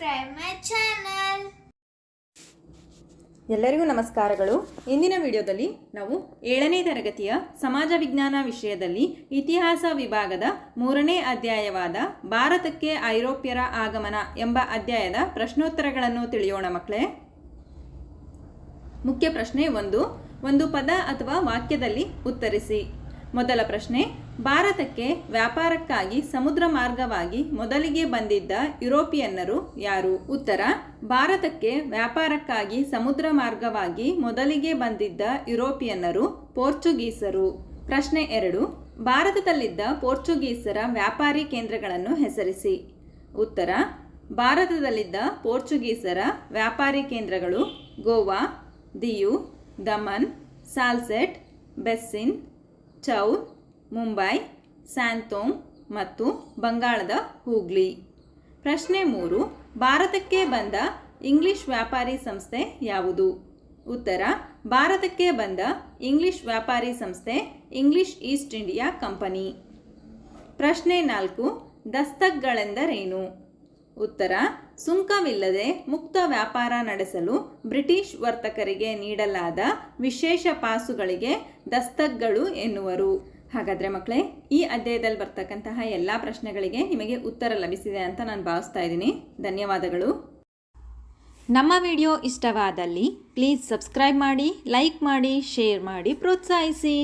subscribe my channel ಎಲ್ಲರಿಗೂ ನಮಸ್ಕಾರಗಳು. ಇಂದಿನ ವಿಡಿಯೋದಲ್ಲಿ ನಾವು ಏಳನೇ ತರಗತಿಯ ಸಮಾಜ ವಿಜ್ಞಾನ ವಿಷಯದಲ್ಲಿ ಇತಿಹಾಸ ವಿಭಾಗದ ಮೂರನೇ ಅಧ್ಯಾಯವಾದ ಭಾರತಕ್ಕೆ ಐರೋಪ್ಯರ ಆಗಮನ ಎಂಬ ಅಧ್ಯಾಯದ ಪ್ರಶ್ನೋತ್ತರಗಳನ್ನು ತಿಳಿಯೋಣ ಮಕ್ಕಳೇ. ಮುಖ್ಯ ಪ್ರಶ್ನೆ ಒಂದು. ಒಂದು ಪದ ಅಥವಾ ವಾಕ್ಯದಲ್ಲಿ ಉತ್ತರಿಸಿ. ಮೊದಲ ಪ್ರಶ್ನೆ, ಭಾರತಕ್ಕೆ ವ್ಯಾಪಾರಕ್ಕಾಗಿ ಸಮುದ್ರ ಮಾರ್ಗವಾಗಿ ಮೊದಲಿಗೆ ಬಂದಿದ್ದ ಯುರೋಪಿಯನ್ನರು ಯಾರು? ಉತ್ತರ, ಭಾರತಕ್ಕೆ ವ್ಯಾಪಾರಕ್ಕಾಗಿ ಸಮುದ್ರ ಮಾರ್ಗವಾಗಿ ಮೊದಲಿಗೆ ಬಂದಿದ್ದ ಯುರೋಪಿಯನ್ನರು ಪೋರ್ಚುಗೀಸರು. ಪ್ರಶ್ನೆ ಎರಡು, ಭಾರತದಲ್ಲಿದ್ದ ಪೋರ್ಚುಗೀಸರ ವ್ಯಾಪಾರಿ ಕೇಂದ್ರಗಳನ್ನು ಹೆಸರಿಸಿ. ಉತ್ತರ, ಭಾರತದಲ್ಲಿದ್ದ ಪೋರ್ಚುಗೀಸರ ವ್ಯಾಪಾರಿ ಕೇಂದ್ರಗಳು ಗೋವಾ, ದಿಯು, ದಮನ್, ಸಾಲ್ಸೆಟ್, ಬೆಸ್ಸಿನ್ ಚೌಲ್ ಮುಂಬೈ ಸ್ಯಾಂತೋಮ್ ಮತ್ತು ಬಂಗಾಳದ ಹೂಗ್ಲಿ. ಪ್ರಶ್ನೆ ಮೂರು, ಭಾರತಕ್ಕೆ ಬಂದ ಇಂಗ್ಲಿಷ್ ವ್ಯಾಪಾರಿ ಸಂಸ್ಥೆ ಯಾವುದು? ಉತ್ತರ, ಭಾರತಕ್ಕೆ ಬಂದ ಇಂಗ್ಲಿಷ್ ವ್ಯಾಪಾರಿ ಸಂಸ್ಥೆ ಇಂಗ್ಲಿಷ್ ಈಸ್ಟ್ ಇಂಡಿಯಾ ಕಂಪನಿ. ಪ್ರಶ್ನೆ ನಾಲ್ಕು, ದಸ್ತಕ್ಗಳೆಂದರೇನು? ಉತ್ತರ, ಸುಂಕವಿಲ್ಲದೆ ಮುಕ್ತ ವ್ಯಾಪಾರ ನಡೆಸಲು ಬ್ರಿಟಿಷ್ ವರ್ತಕರಿಗೆ ನೀಡಲಾದ ವಿಶೇಷ ಪಾಸುಗಳಿಗೆ ದಸ್ತಕ್ಗಳು ಎನ್ನುವರು. ಹಾಗಾದರೆ ಮಕ್ಕಳೇ ಈ ಅಧ್ಯಾಯದಲ್ಲಿ ಬರ್ತಕ್ಕಂತಹ ಎಲ್ಲ ಪ್ರಶ್ನೆಗಳಿಗೆ ನಿಮಗೆ ಉತ್ತರ ಲಭಿಸಿದೆ ಅಂತ ನಾನು ಭಾವಿಸ್ತಾ ಇದ್ದೀನಿ. ಧನ್ಯವಾದಗಳು. ನಮ್ಮ ವಿಡಿಯೋ ಇಷ್ಟವಾದಲ್ಲಿ ಪ್ಲೀಸ್ ಸಬ್ಸ್ಕ್ರೈಬ್ ಮಾಡಿ, ಲೈಕ್ ಮಾಡಿ, ಶೇರ್ ಮಾಡಿ, ಪ್ರೋತ್ಸಾಹಿಸಿ.